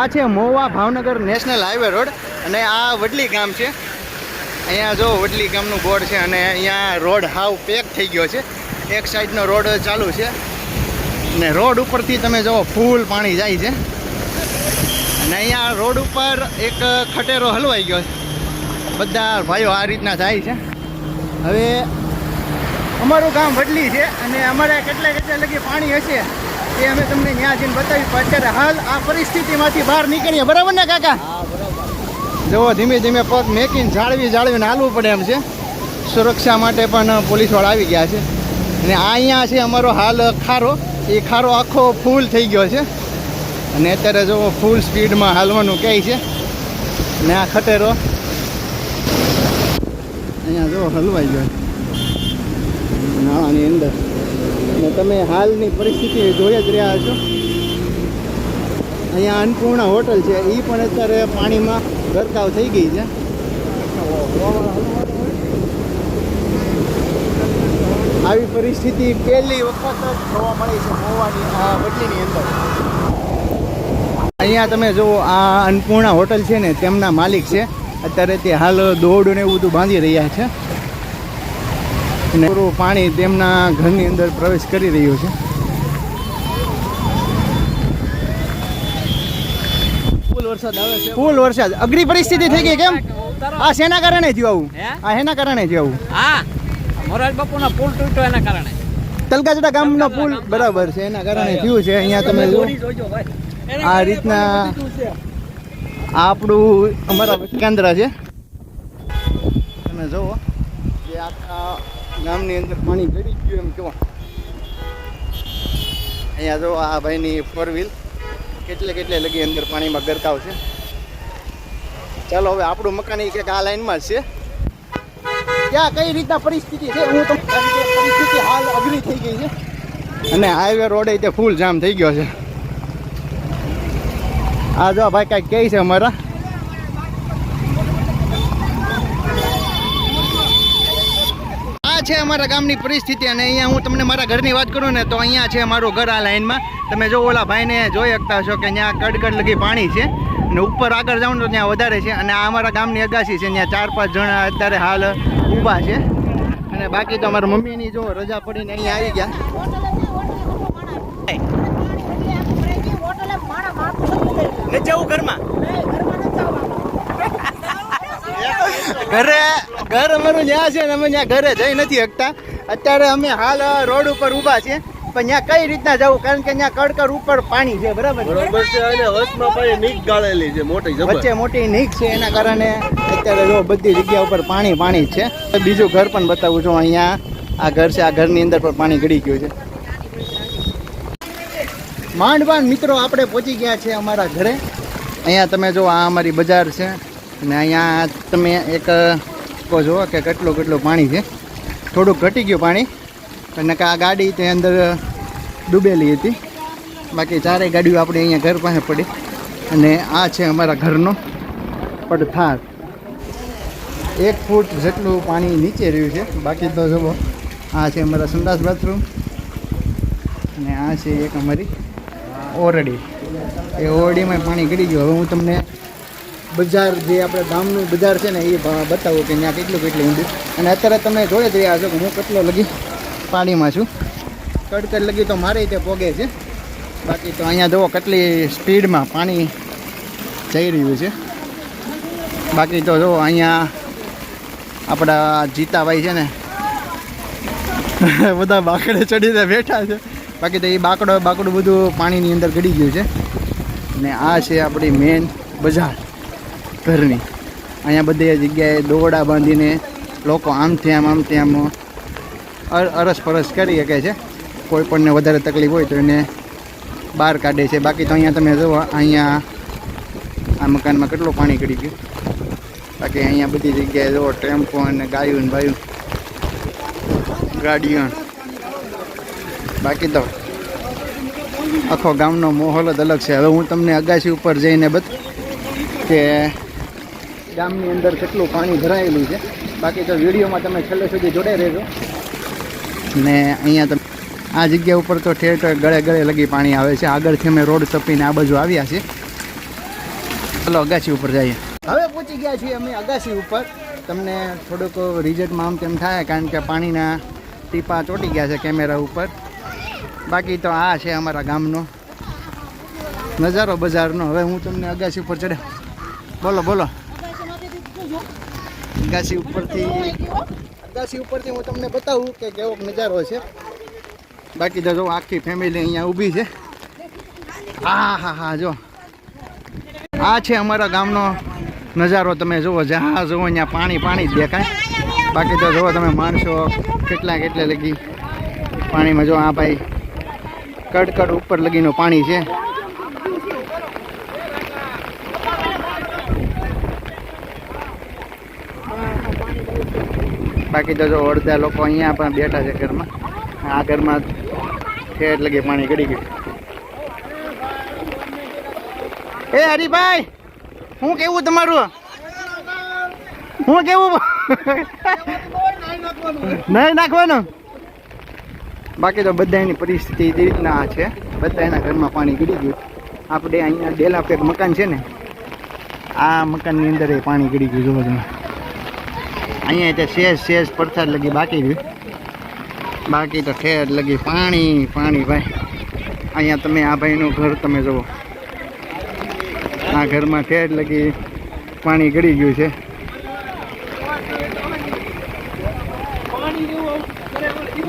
આ છે Mova Bhavnagar national highway road અને આ વડલી ગામ છે. અહીંયા જો વડલી ગામનું બોર્ડ છે અને અહીંયા રોડ હાવ પેક થઈ ગયો છે. એક સાઈડનો રોડ ચાલુ છે. ને રોડ ઉપરથી તમે જુઓ, ફૂલ પાણી જાય છે. અને અહીંયા રોડ ઉપર એક ખટેરો હલવાઈ ગયો બધા ભાઈઓ આ રીતના જાય છે. હવે અમારું ગામ વડલી છે અને અમારે કેટલા કેટલા લગી પાણી હશે? એ અમે તમને ત્યાં જઈને બતાવી પણ અત્યારે હાલ આ પરિસ્થિતિમાંથી બહાર નીકળીએ. બરાબર ને, કાકા? જુઓ ધીમે ધીમે પગ મેકીને જાળવી જાળવીને હાલવું પડે એમ છે. સુરક્ષા માટે પણ પોલીસવાળા આવી ગયા છે. અને આ અહીંયા છે અમારો હાલ ખારો. એ ખારો આખો ફૂલ થઈ ગયો છે. અને અત્યારે જો ફૂલ સ્પીડમાં હાલવાનું કહે છે. ને આ ખટેરો અહીંયા જો હલવાઈ ગયો નાળાની અંદર. તમે હાલની પરિસ્થિતિ જોઈ જ રહ્યા છો અહીંયા અન્નપૂર્ણા હોટલ છે. એ પણ અત્યારે પાણીમાં ગરકાવ થઈ ગઈ છે. આવી પરિસ્થિતિ પહેલી વખત જ જોવા મળી છે મોવાની આ વટલીની અંદર. અહીંયા તમે જુઓ, આ અન્નપૂર્ણા હોટલ છે ને, તેમના માલિક છે. અત્યારે તે હાલ દોડ ને એવું બધું બાંધી રહ્યા છે. અને પૂરું પાણી તેમના ઘરની અંદર પ્રવેશ કરી રહ્યું છે. ફૂલ વરસાદ આવે છે. ફૂલ વરસાદ. અઘરી પરિસ્થિતિ થઈ ગઈ કેમ? આ શેના કારણે થયું આવું? આ શેના કારણે થયું આવું? હા મોરાજ બાપુનો પુલ તૂટ્યો એના કારણે. તલકાજડા ગામનો પુલ બરાબર છે એના કારણે થયું છે. અહીંયા તમે જુઓ આ રીતના આપણું અમારા કેન્દ્ર છે. તમે જુઓ જે આખા ગામની અંદર પાણી ગળી ગયું એમ કહો અહીંયા જો આ ભાઈની ફોર વ્હીલ કેટલે કેટલે લગી અંદર પાણીમાં ગરકાવ છે. ચાલો હવે આપણું મકાન એ કંઈક આ લાઈનમાં છે. ક્યાં, કઈ રીતના પરિસ્થિતિ છે? હું તમને પરિસ્થિતિ હાલ અઘરી થઈ ગઈ છે. અને હાઈવે રોડે તે ફૂલ જામ થઈ ગયો છે. આ જો ભાઈ કાંઈક કહે છે અમારા. છે અમારા ગામની પરિસ્થિતિ અને અહીંયા હું તમને મારા ઘરની વાત કરું ને તો અહીંયા છે અમારું ઘર આ લાઈનમાં. તમે જો ઓલા ભાઈને જોઈ શકતા છો કે ત્યાં કડકડ લગી પાણી છે અને ઉપર આગળ જાઉં તો ત્યાં વધારે છે અને આ અમારા ગામની અગાસી છે ત્યાં ચાર પાંચ જણા અત્યારે હાલ ઊભા છે. અને બાકી તો અમારા મમ્મીની જો રજા પડીને અહીંયા આવી ગયા. જવું ઘરમાં ઘરે ઘર અમારું ત્યાં છે ને અમે ત્યાં ઘરે જઈ નથી શકતા. અત્યારે અમે હાલ રોડ ઉપર ઊભા છીએ. પણ ત્યાં કઈ રીતના જવું? કારણ કે ત્યાં કડકડ ઉપર પાણી છે બરાબર? બરોબર છે અને હસમાં પાછી નીક ગાળેલી છે મોટી વચ્ચે મોટી નીક છે એના કારણે અત્યારે જો બધી જગ્યા ઉપર પાણી પાણી જ છે બીજું ઘર પણ બતાવું છું અહીંયા. આ ઘર છે આ ઘરની અંદર પણ પાણી ગળી ગયું છે. માંડ માંડ મિત્રો આપણે પહોંચી ગયા છે અમારા ઘરે. અહીંયા તમે જો આ અમારી બજાર છે. અને અહીંયા તમે એક કહો જુઓ કે કેટલું કેટલું પાણી છે. થોડુંક ઘટી ગયું પાણી અને કે આ ગાડી તે અંદર ડૂબેલી હતી. બાકી ચારેય ગાડીઓ આપણે અહીંયા ઘર પાસે પડી. અને આ છે અમારા ઘરનો પડથાર. એક ફૂટ જેટલું પાણી નીચે રહ્યું છે. બાકી તો જુઓ, આ છે અમારા સંડાસ બાથરૂમ. અને આ છે એક અમારી ઓરડી. એ ઓરડીમાં પાણી ગળી ગયું. હવે હું તમને બજાર જે આપણે ગામનું બજાર છે ને એ બતાવો કે ત્યાં કેટલું કેટલું ઊંડું. અને અત્યારે તમે જોઈ જ રહ્યા છો કે હું કેટલો લગી પાણીમાં છું. કડકડ લગી તો મારે તે પોગે છે. બાકી તો અહીંયા જુઓ કેટલી સ્પીડમાં પાણી જઈ રહ્યું છે. બાકી તો જુઓ અહીંયા આપણા જીતાભાઈ છે ને બધા બાકડે ચડીને બેઠા છે. બાકી તો એ બાકડો બાકડું બધું પાણીની અંદર ગળી ગયું છે. અને આ છે આપણી મેન બજાર. ઘરની. અહીંયા બધી જગ્યાએ દોરડા બાંધીને લોકો આમથી આમ આમથી આમ અર- અરસ પરસ કરી શકે છે. કોઈ પણને વધારે તકલીફ હોય તો એને બહાર કાઢે છે. બાકી તો અહીંયા તમે જુઓ, અહીંયા આ મકાનમાં કેટલું પાણી કરી ગયું. બાકી અહીંયા બધી જગ્યાએ જુઓ, ટેમ્પો અને ગાયું ને બાયું. ગાડીઓ. બાકી તો આખો ગામનો માહોલ જ અલગ છે. હવે હું તમને અગાસી ઉપર જઈને બત કે ગામની અંદર કેટલું પાણી ભરાયેલું છે. બાકી તો વિડીયોમાં તમે છેલ્લે સુધી જોડાઈ રહેજો. ને અહીંયા તમે આ જગ્યા ઉપર તો ઠેર ઠેર ગળે ગળે લગી પાણી આવે છે. આગળથી અમે રોડ ચપીને આ બાજુ આવ્યા છે ચલો અગાસી ઉપર જઈએ. હવે પહોંચી ગયા છીએ અમે અગાસી ઉપર. તમને થોડુંક રિઝલ્ટમાં આમ તેમ થાય, કારણ કે પાણીના ટીપા ચોટી ગયા છે કેમેરા ઉપર. બાકી તો આ છે અમારા ગામનો નજારો બજારનો. હવે હું તમને અગાસી ઉપર ચડે બોલો બોલો. અગાસી ઉપરથી અંગાસી ઉપરથી હું તમને બતાવું કે કેવો નજારો છે. બાકી તો જો આખી ફેમિલી અહીંયા ઊભી છે. હા હા હા, જો. આ છે અમારા ગામનો નજારો. તમે જુઓ, જ્યાં જુઓ, અહીંયા પાણી પાણી જ દેખાય. બાકી તો જુઓ તમે માણસો કેટલા, કેટલે લગી પાણીમાં જો આ ભાઈ કડકડ ઉપર લગીનું પાણી છે. બાકી તો જો અડધા લોકો અહીંયા પણ બેઠા છે ઘરમાં. આ ઘરમાં એટલે કે પાણી ગળી ગયું. એ હરીભાઈ, હું કેવું તમારું? હું કેવું? નહીં નાખવાનું. બાકી તો બધાની પરિસ્થિતિ રીતના છે. બધા એના ઘરમાં પાણી ગળી ગયું. આપણે અહીંયા ડેલા પેક મકાન છે ને, આ મકાનની અંદર એ પાણી ગળી ગયું જોવો તમે. અહીંયા તે શેષ શેષ પડથાર લગી બાકી રહ્યું. બાકી તો ઠેર લગી પાણી પાણી ભાઈ. અહીંયા તમે આ ભાઈનું ઘર તમે જુઓ. આ ઘરમાં ઠેર લગી પાણી ગળી ગયું છે.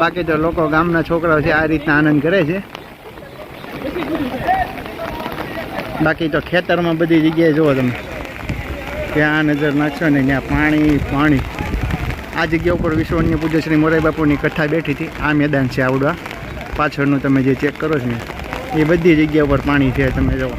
બાકી તો લોકો ગામના છોકરાઓ છે, આ રીતના આનંદ કરે છે. બાકી તો ખેતરમાં બધી જગ્યાએ જુઓ તમે. ત્યાં નજર નાખશો ને ત્યાં પાણી પાણી. આ જગ્યા ઉપર વિશ્વ અન્ય પૂજ્ય શ્રી મોરારી બાપુની કથા બેઠી હતી. આ મેદાન છે આવડવા પાછળનું તમે જે ચેક કરો છો ને, એ બધી જગ્યા ઉપર પાણી છે, તમે જુઓ.